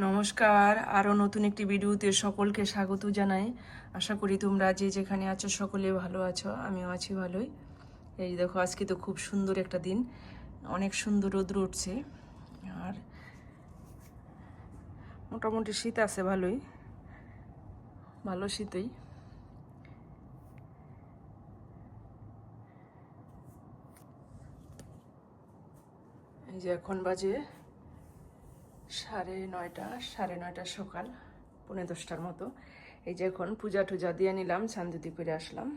নমস্কার আরও নতুন একটি ভিডিওতে সকলকে স্বাগত জানাই। আশা করি তোমরা যে যেখানে আছো সকলে ভালো আছো, আমিও আছি ভালোই। এই দেখো, আজকে তো খুব সুন্দর একটা দিন, অনেক সুন্দর রোদ্র উঠছে, আর মোটামুটি শীত আছে ভালোই, ভালো শীতই। এই যে এখন বাজে সাড়ে নয়টা সাড়ে নয়টা সকাল, পৌনে দশটার মতো। এই যে এখন পূজা টুজা দিয়ে নিলাম, চান্দুদি করে আসলাম।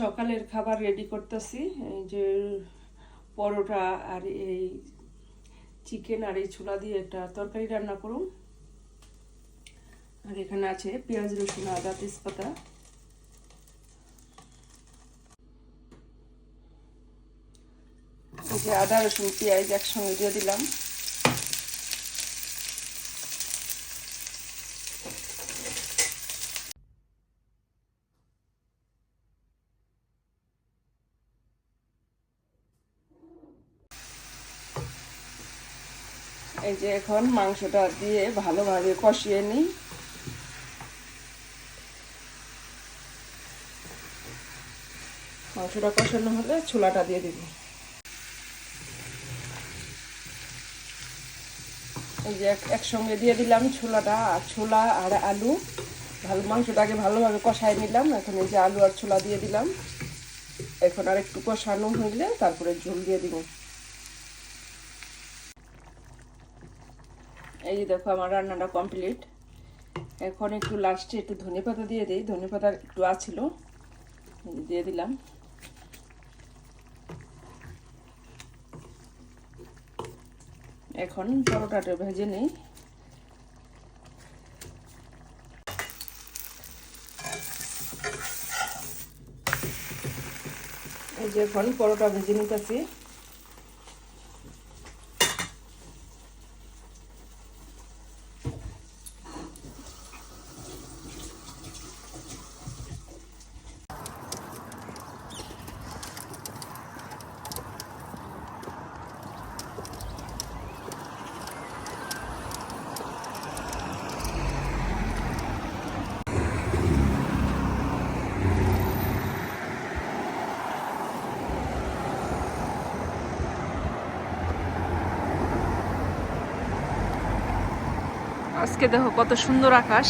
সকালের খাবার রেডি করতেছি, এই যে পরোটা আর এই চিকেন আর এই ছোলা দিয়ে একটা তরকারি রান্না করুন। আর এখানে আছে পেঁয়াজ, রসুন, আদা, তেজপাতা। যে আদা, রসুন, পেঁয়াজ একসঙ্গে দিয়ে দিলাম। এই যে এখন মাংসটা দিয়ে ভালোভাবে কষিয়ে নিই। মাংসটা কষানো হলে ছোলাটা দিয়ে দিব। এই যে একসঙ্গে দিয়ে দিলাম ছোলাটা, আর ছোলা আর আলু। ভালো মাংসটাকে ভালোভাবে কষাই নিলাম। এখন এই যে আলু আর ছোলা দিয়ে দিলাম। এখন আর একটু কষানো হইলে তারপরে ঝোল দিয়ে দিব। এই যে দেখো আমার রান্নাটা কমপ্লিট এখন একটু লাস্টে একটু ধনে পাতা দিয়ে দিই। ধনে পাতা একটু আছিল, দিয়ে দিলাম। এখন পরোটাটা ভেজে নিই। এই যে এখন পরোটা ভেজে নিতেছি। আজকে দেখো কত সুন্দর আকাশ।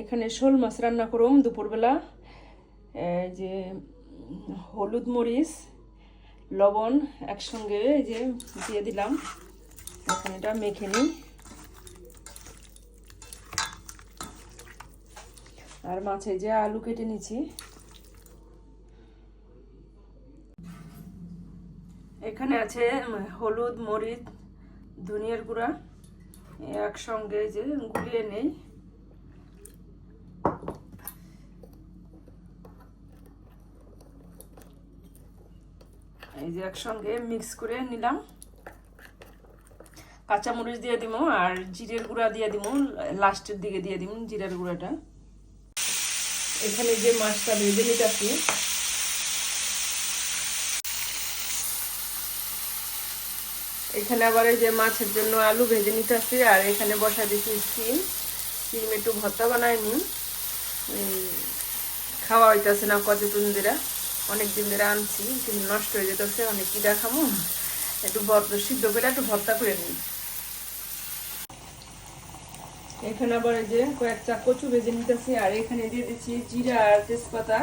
এখানে শোল মাছ রান্না করুম দুপুরবেলা। যে হলুদ মরিচ, লবণ একসঙ্গে যে দিয়ে দিলাম। এখন এটা মেখে নিই। আর মাছে যে আলু কেটে নিচ্ছি। এখানে আছে হলুদ, মরিচ, ধনিয়ার গুঁড়া। একসঙ্গে যে গুলিয়ে নেই। এই যে একসঙ্গে মিক্স করে নিলাম। কাঁচামরিচ দিয়ে দিব আর জিরের গুঁড়া দিয়ে দিব লাস্টের দিকে দিয়ে দিব জিরের গুঁড়াটা। এখানে যে মাছটা ভেজে নিতেছি এখানে আবার এই যে মাছের জন্য আলু ভেজে নিতেছি, আর এখানে বসা দিচ্ছি সিম। সিম একটু ভর্তা বানাইনি খাওয়া হইতেছে না কতদিন দিরা অনেক দিন ধরে আনছি, কিন্তু নষ্ট হয়ে যেতেছে, অনেক কি দেখামো। একটু সিদ্ধ করে একটু ভর্তা করে নিই। এখানে আবার এই যে কয়েকটা কচু ভেজে নিতেছি, আর এখানে দিয়ে দিচ্ছি জিরা আর তেজপাতা।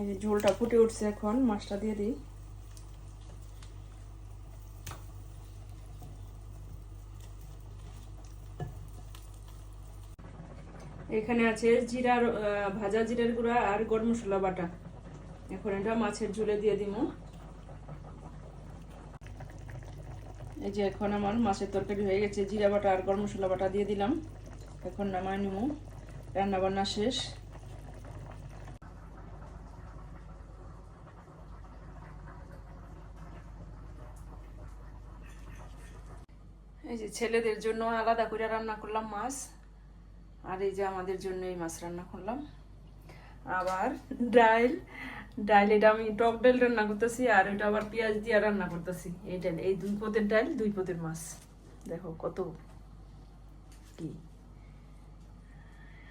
এই যে ঝোলটা ফুটে উঠছে এখন, মাছটা দিয়ে দিই। এখানে আছে জিরার ভাজা জিরার গুঁড়া আর গরম মশলা বাটা। এখন এটা মাছের ঝুলে দিয়ে দিব। এই যে এখন আমার মাছের তরকারি হয়ে গেছে, জিরা বাটা আর গরম মশলা বাটা দিয়ে দিলাম। এখন নামায় নিব রান্না বান্না শেষ। এই যে ছেলেদের জন্য আলাদা করে রান্না করলাম মাছ। আর এই যে আমাদের জন্য এই মাছ রান্না করলাম। আবার ডাল ডাল এটা আমি টক ডাল রান্না করতেছি, আর এটা আবার পেঁয়াজ দিয়ে রান্না করতেছি। এই ডাল এই দুই পদের ডাল দুই পদের মাছ। দেখো কত কি।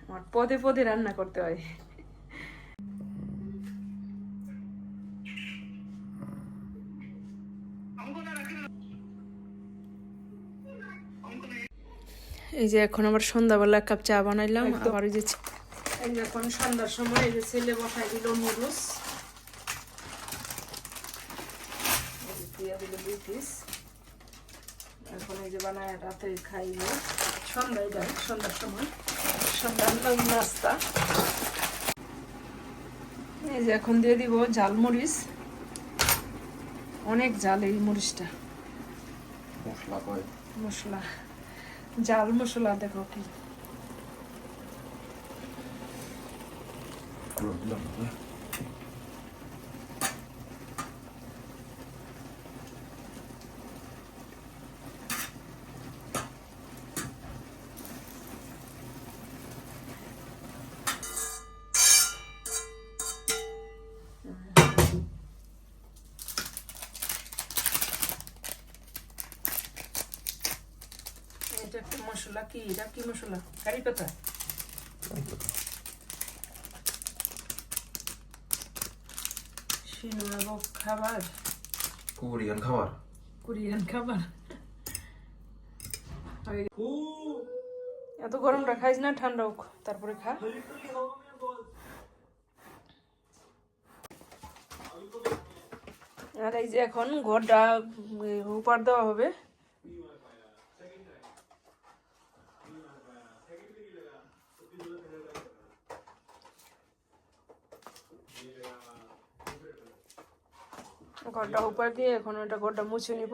আমার পদে পদে রান্না করতে হয়। এই যে এখন আবার সন্ধ্যাবেলা এক কাপ চা বানাইলাম আবার ওই যে এই যে এখন সন্ধ্যার সময় এই যে ছেলে বসাই দিল নুডলস। এই যে দিয়া দিল দুই পিস এখন এই যে বানায় রাতে খাইব সন্ধ্যায় দেয় সন্ধ্যার সময়। সন্ধ্যার নাস্তা। এই যে এখন দিয়ে দিব ঝাল মরিচ। অনেক জাল এই মরিচটা। মশলা মশলা। জাল মশলা দেখো কি। এটা একটা মশলা কি? এটা কি মশলা? কারি পাতা? খাবার? কোরিয়ান খাবার। কোরিয়ান খাবার? এত গরমটা খাইস না ঠান্ডা হোক তারপরে খা। আর এই যে এখন ঘরটা উপার দেওয়া হবে। ঘরটা উপর দিয়ে, এখন ওটা ঘরটা মুছে নিব।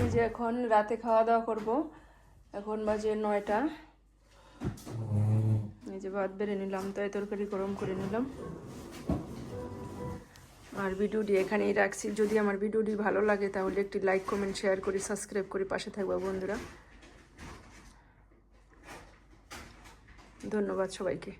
এই যে এখন রাতে খাওয়া দাওয়া করব। এখন বাজে নয়টা। এই যে ভাত বেড়ে নিলাম, তাই তরকারি গরম করে নিলাম। আর ভিডিওটি এখানেই রাখছি। যদি আমার ভিডিওটি ভালো লাগে, তাহলে একটি লাইক, কমেন্ট, শেয়ার করে সাবস্ক্রাইব করে পাশে থাকবা, বন্ধুরা। ধন্যবাদ সবাইকে।